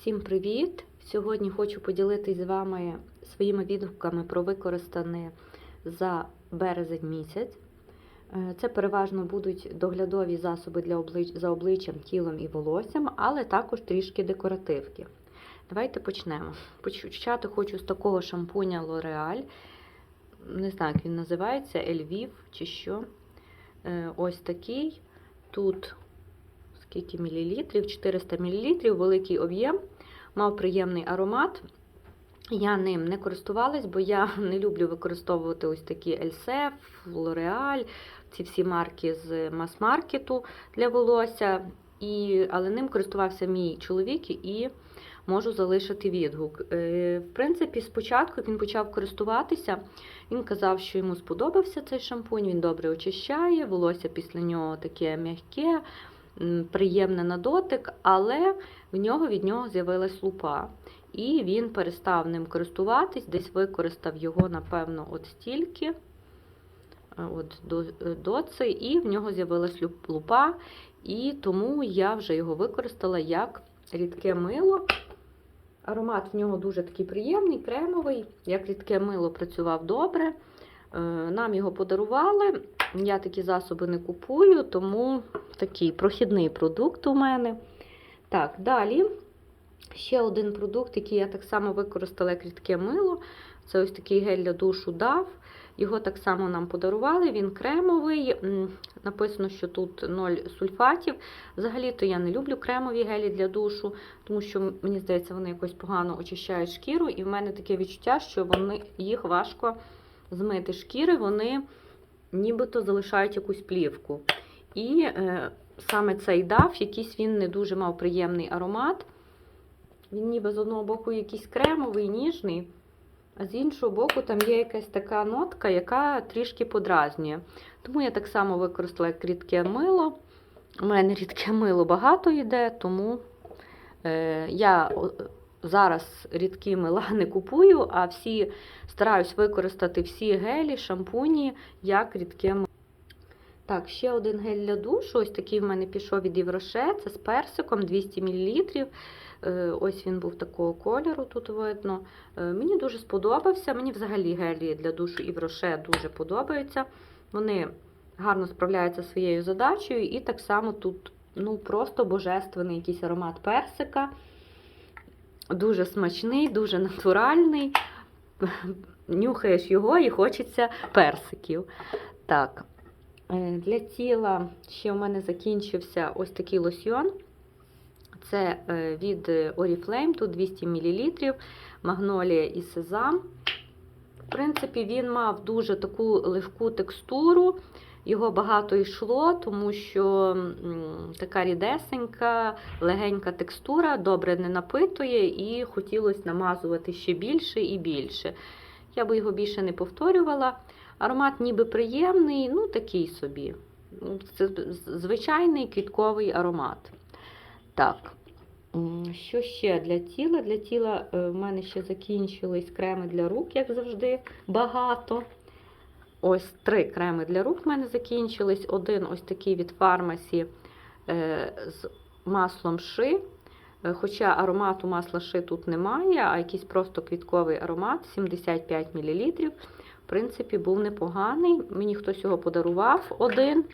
Всім привіт! Сьогодні хочу поділитись з вами своїми відгуками про використане за березень місяць. Е, Це переважно будуть доглядові засоби для облич... за обличчям, тілом і волоссям, але також трішки декоративки. Давайте почнемо. Почати хочу з такого шампуня L'Oreal. Не знаю, як він називається, Elviv чи що. Е, Ось такий. Тут скільки мілілітрів? 400 мл, великий об'єм, мав приємний аромат. Я ним не користувалась, бо я не люблю використовувати ось такі Elsef, L'Oreal, ці всі марки з мас-маркету для волосся. І, але ним користувався мій чоловік і можу залишити відгук. Е, В принципі, спочатку він почав користуватися. Він казав, що йому сподобався цей шампунь, він добре очищає, волосся після нього таке м'яке, приємне на дотик, але в нього від нього з'явилась лупа. І він перестав ним користуватись, десь використав його, напевно, от стільки, е, от до, е, доци, і в нього з'явилась лупа. І тому я вже його використала як рідке мило. Аромат в нього дуже такий приємний, кремовий. Як рідке мило працював добре. Е, Нам його подарували. Я такі засоби не купую, тому такий прохідний продукт у мене. Так, далі ще один продукт, який я так само використала як рідке мило. Це ось такий гель для душу DAV. Його так само нам подарували. Він кремовий. Написано, що тут 0 сульфатів. Взагалі-то я не люблю кремові гелі для душу, тому що мені здається, вони якось погано очищають шкіру, і в мене таке відчуття, що вони їх важко змити шкіри, вони нібито залишають якусь плівку. І е, саме цей дав, якийсь він не дуже мав приємний аромат. Він ніби з одного боку якийсь кремовий, ніжний, а з іншого боку, там є якась така нотка, яка трішки подразнює. Тому я так само використала як рідке мило. У мене рідке мило багато йде, тому е, я зараз рідкі мила не купую, а всі стараюсь використати всі гелі, шампуні як рідке мило. Так, ще один гель для душу. Ось такий в мене пішов від Євроше. Це з персиком 200 мл. Ось він був такого кольору, тут видно. Е, Мені дуже сподобався. Мені взагалі гелі для душу Євроше дуже подобаються. Вони гарно справляються зі своєю задачею, і так само тут ну, просто божественний якийсь аромат персика. Дуже смачний, дуже натуральний. Нюхаєш його і хочеться персиків. Так, е, для тіла ще у мене закінчився ось такий лосьйон. Це е, від Oriflame, тут 200 мл, магнолія і сезам. В принципі, він мав дуже таку легку текстуру, його багато йшло, тому що така рідесенька, легенька текстура, добре не напитує, і хотілося намазувати ще більше і більше. Я би його більше не повторювала. Аромат ніби приємний, ну такий собі. Ну, Це звичайний квітковий аромат. Так, що ще для тіла? Для тіла е, в мене ще закінчились креми для рук, як завжди, багато. Ось три креми для рук в мене закінчились. Один ось такий від фармасі е, з маслом ши. Е, Хоча аромату масла ши тут немає, а якийсь просто квітковий аромат 75 мл. В принципі, був непоганий. Мені хтось його подарував один,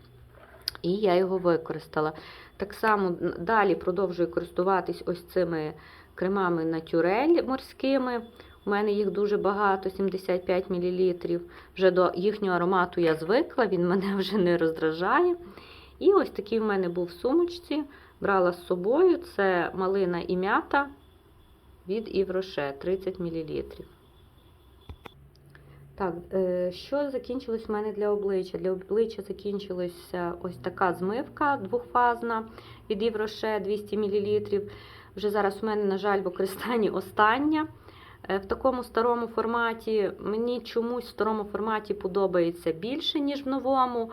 і я його використала. Так само далі продовжую користуватись ось цими кремами натюрель морськими. У мене їх дуже багато, 75 мл. Вже до їхнього аромату я звикла, він мене вже не роздражає. І ось такий в мене був в сумочці. Брала з собою це малина і м'ята від Івроше 30 мл. Так, е, що закінчилось в мене для обличчя? Для обличчя закінчилася ось така змивка двохфазна від Євроше 200 мл. Вже зараз у мене, на жаль, в використанні остання. Е, В такому старому форматі мені чомусь в старому форматі подобається більше, ніж в новому.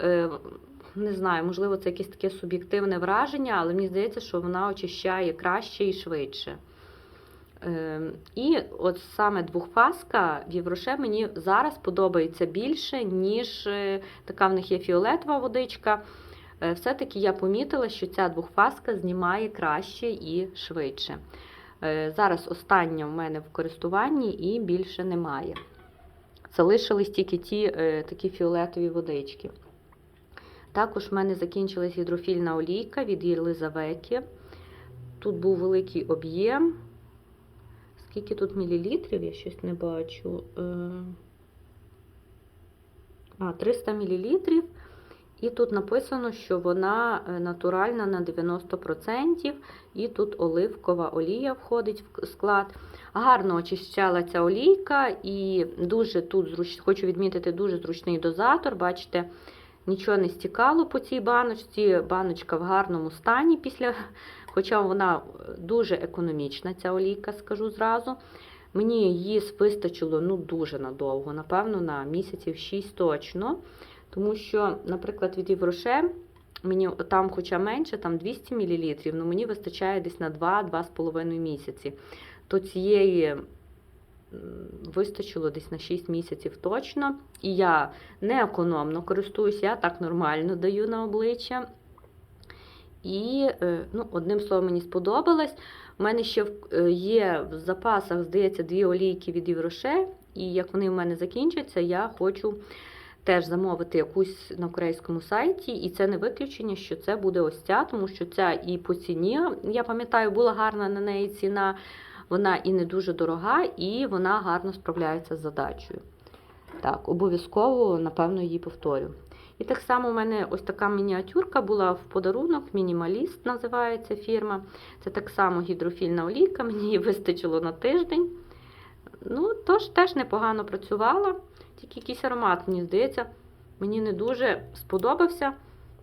Е, Не знаю, можливо, це якесь таке суб'єктивне враження, але мені здається, що вона очищає краще і швидше. Е, І от саме двохфаска в Євроше мені зараз подобається більше, ніж така в них є фіолетова водичка. все-таки я помітила, що ця двохфаска знімає краще і швидше. Е, Зараз остання в мене в користуванні і більше немає. Залишились тільки ті е, такі фіолетові водички. Також в мене закінчилась гідрофільна олійка від Єлизаветі. Тут був великий об'єм. Скільки тут мілілітрів, я щось не бачу. Е, А, 300 мілілітрів. І тут написано, що вона е, натуральна на 90%, і тут оливкова олія входить в склад. Гарно очищала ця олійка, і дуже тут зруч... хочу відмітити дуже зручний дозатор. Бачите, нічого не стікало по цій баночці. Баночка в гарному стані, після... хоча вона дуже економічна, ця олійка, скажу зразу. Мені її вистачило ну, дуже надовго, напевно, на місяців 6 точно. Тому що, наприклад, від Євроше мені там, хоча менше, там 200 мл, ну мені вистачає десь на 2-2,5 місяці. То цієї вистачило десь на 6 місяців точно. І я не економно користуюсь, я так нормально даю на обличчя. І, е, ну, одним словом, мені сподобалось. У мене ще е, є в запасах, здається, дві олійки від Євроше, і як вони в мене закінчаться, я хочу теж замовити якусь на корейському сайті, і це не виключення, що це буде ось ця, тому що ця і по ціні, я пам'ятаю, була гарна на неї ціна, вона і не дуже дорога, і вона гарно справляється з задачею. Так, обов'язково, напевно, її повторю. І так само у мене ось така мініатюрка була в подарунок, мінімаліст називається фірма. Це так само гідрофільна олійка, мені її вистачило на тиждень. Ну, тож теж непогано працювала. Тільки якийсь аромат, мені здається, мені не дуже сподобався.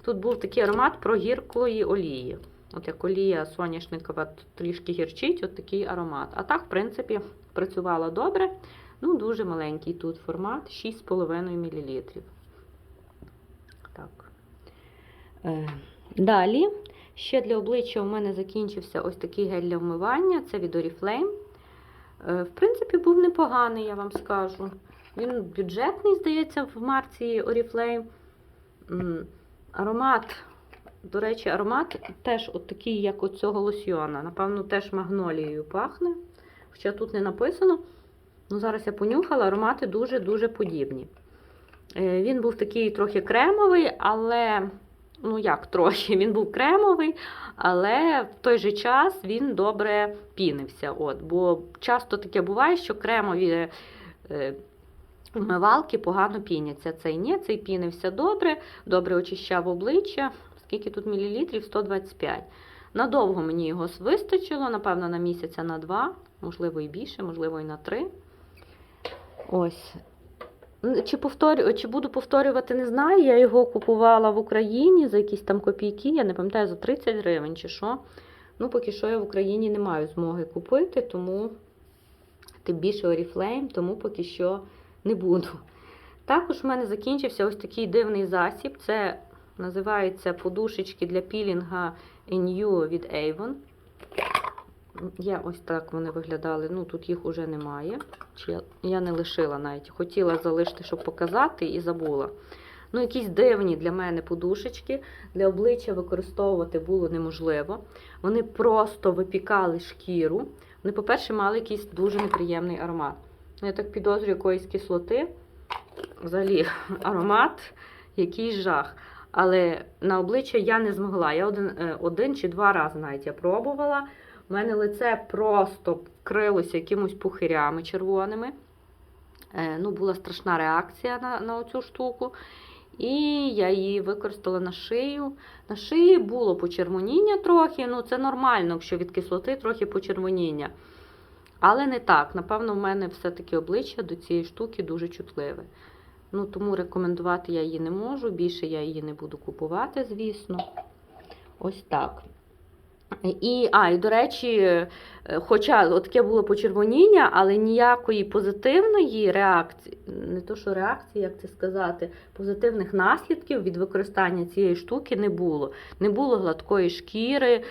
Тут був такий аромат про гіркої олії. От як олія соняшникова трішки гірчить, от такий аромат. А так, в принципі, працювала добре. Ну, дуже маленький тут формат 6,5 мл. Так. Е, далі. Ще для обличчя у мене закінчився ось такий гель для вмивання. Це від Oriflame. Е, в принципі, був непоганий, я вам скажу. Він бюджетний, здається, в марці Oriflame. Аромат, до речі, аромат теж от такий, як у цього лосьйона. Напевно, теж магнолією пахне. Хоча тут не написано. Ну, зараз я понюхала, аромати дуже-дуже подібні. Е, Він був такий трохи кремовий, але, ну як трохи, він був кремовий, але в той же час він добре пінився. От, бо часто таке буває, що кремові е, вмивалки погано піняться. Цей ні, цей пінився добре, добре очищав обличчя. Скільки тут мілілітрів? 125. Надовго мені його вистачило, напевно, на місяця на два, можливо, і більше, можливо, і на три. Ось. Чи, повторю, чи буду повторювати, не знаю. Я його купувала в Україні за якісь там копійки, я не пам'ятаю, за 30 гривень чи що. Ну, поки що я в Україні не маю змоги купити, тому тим більше Oriflame, тому поки що не буду. Також в мене закінчився ось такий дивний засіб. Це називається подушечки для пілінга New від Avon. Я ось так вони виглядали. Ну, тут їх уже немає. Чи я, не лишила навіть. Хотіла залишити, щоб показати, і забула. Ну, якісь дивні для мене подушечки. Для обличчя використовувати було неможливо. Вони просто випікали шкіру. Вони, по-перше, мали якийсь дуже неприємний аромат. Ну, Я так підозрюю якоїсь кислоти. Взагалі, аромат, якийсь жах. Але на обличчя я не змогла. Я один, е, один чи два рази навіть я пробувала. У мене лице просто вкрилося якимось пухирями червоними. Е, ну, була страшна реакція на, на цю штуку. І я її використала на шию. На шиї було почервоніння трохи. Ну, це нормально, якщо від кислоти трохи почервоніння. Але не так. Напевно, в мене все-таки обличчя до цієї штуки дуже чутливе. Ну, тому рекомендувати я її не можу. Більше я її не буду купувати, звісно. Ось так. І, а, і до речі, е, хоча таке було почервоніння, але ніякої позитивної реакції, не то що реакції, як це сказати, позитивних наслідків від використання цієї штуки не було. Не було гладкої шкіри,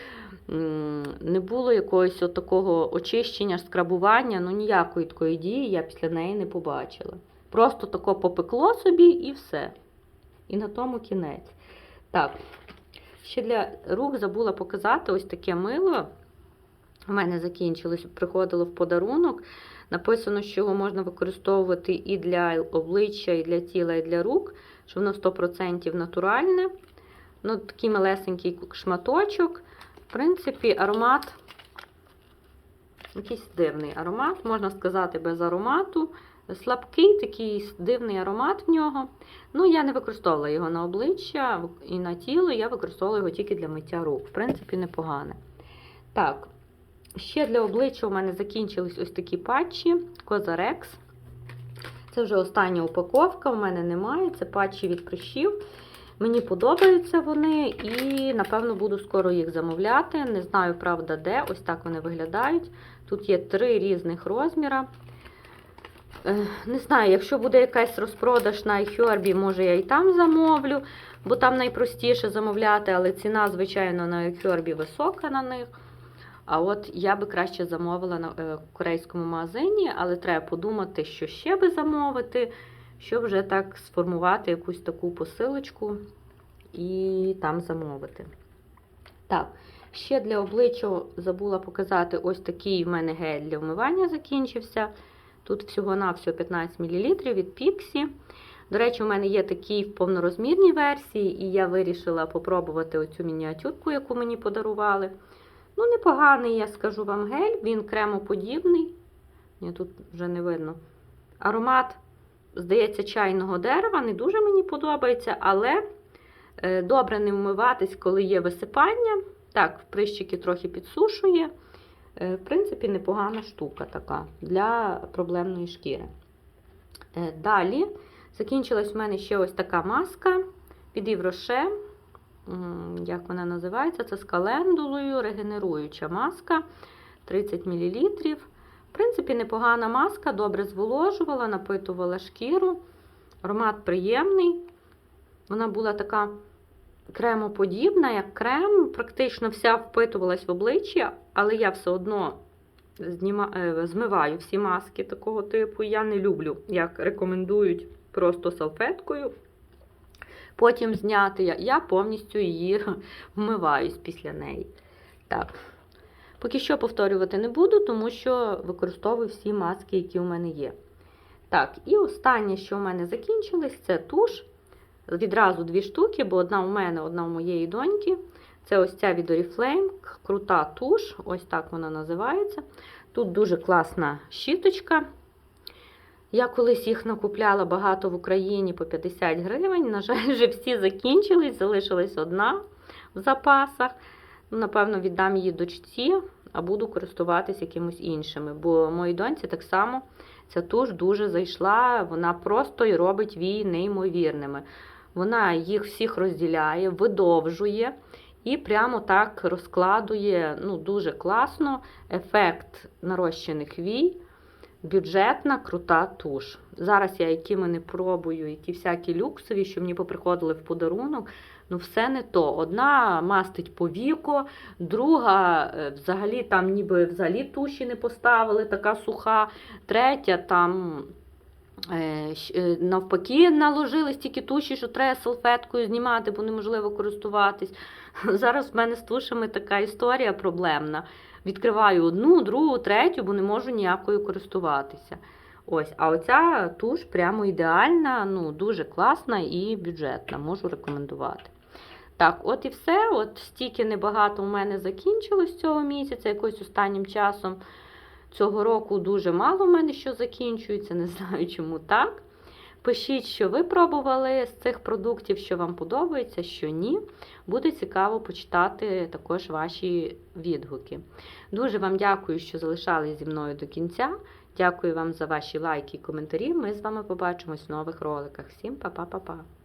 не було якогось от такого очищення, скрабування, ну ніякої такої дії я після неї не побачила. Просто тако попекло собі і все. І на тому кінець. Так, Ще для рук забула показати ось таке мило. У мене закінчилось, приходило в подарунок. Написано, що його можна використовувати і для обличчя, і для тіла, і для рук, що воно 100% натуральне. Ну, такий малесенький шматочок. Принципі, аромат якийсь дивний аромат, можна сказати, без аромату. Слабкий такий дивний аромат в нього. Ну, я не використовувала його на обличчя і на тіло, я використовувала його тільки для миття рук. В принципі, непогане. Так, ще для обличчя у мене закінчились ось такі патчі Козарекс. Це вже остання упаковка, у мене немає. Це патчі від прищів. Мені подобаються вони, і, напевно, буду скоро їх замовляти. Не знаю, правда, де. Ось так вони виглядають. Тут є три різних розміра. Е, Не знаю, якщо буде якась розпродаж на iHerb, може я і там замовлю, бо там найпростіше замовляти, але ціна, звичайно, на iHerb висока на них. А от я би краще замовила на е, корейському магазині, але треба подумати, що ще би замовити, щоб вже так сформувати якусь таку посилочку і там замовити. Так, ще для обличчя забула показати ось такий в мене гель для вмивання закінчився. Тут всього-навсього 15 мл від Pixi. До речі, у мене є такий в повнорозмірній версії, і я вирішила попробувати оцю мініатюрку, яку мені подарували. Ну, непоганий, я скажу вам, гель, він кремоподібний. Ні, тут вже не видно. Аромат, здається, чайного дерева, не дуже мені подобається, але е, добре не вмиватись, коли є висипання. Так, прищики трохи підсушує. Е, В принципі, непогана штука така для проблемної шкіри. Е, Далі закінчилась в мене ще ось така маска від Івроше. Як вона називається? Це з календулою, регенеруюча маска 30 мл. В принципі, непогана маска, добре зволожувала, напитувала шкіру. Аромат приємний. Вона була така кремоподібна, як крем, практично вся впитувалась в обличчя, але я все одно зніма... е, змиваю всі маски такого типу. Я не люблю, як рекомендують просто салфеткою. Потім зняти я, я повністю її вмиваюсь після неї. Так. Поки що повторювати не буду, тому що використовую всі маски, які у мене є. Так, і останнє, що у мене закінчилось, це туш. Відразу дві штуки, бо одна у мене, одна у моєї доньки. Це ось ця від Oriflame, крута туш, ось так вона називається. Тут дуже класна щіточка. Я колись їх накупляла багато в Україні по 50 гривень. На жаль, вже всі закінчились, залишилась одна в запасах. Ну, Напевно, віддам її дочці, а буду користуватися якимось іншими. Бо моїй доньці так само ця туш дуже зайшла, вона просто і робить вії неймовірними. Вона їх всіх розділяє, видовжує і прямо так розкладує ну, дуже класно ефект нарощених вій. Бюджетна, крута туш. Зараз я якими не пробую, які всякі люксові, що мені поприходили в подарунок. Ну, все не то. Одна мастить по віко, друга е, взагалі там ніби взагалі туші не поставили, така суха, третя там. е, е, Навпаки, наложили стільки туші, що треба салфеткою знімати, бо неможливо користуватись. Зараз в мене з тушами така історія проблемна. Відкриваю одну, другу, третю, бо не можу ніякою користуватися. Ось, а оця туш прямо ідеальна, ну, дуже класна і бюджетна, можу рекомендувати. Так, от і все. От стільки небагато у мене закінчилось цього місяця, якось останнім часом. Цього року дуже мало в мене що закінчується, не знаю, чому так. Пишіть, що ви пробували з цих продуктів, що вам подобається, що ні. Буде цікаво почитати також ваші відгуки. Дуже вам дякую, що залишались зі мною до кінця. Дякую вам за ваші лайки і коментарі. Ми з вами побачимось в нових роликах. Всім па-па-па-па!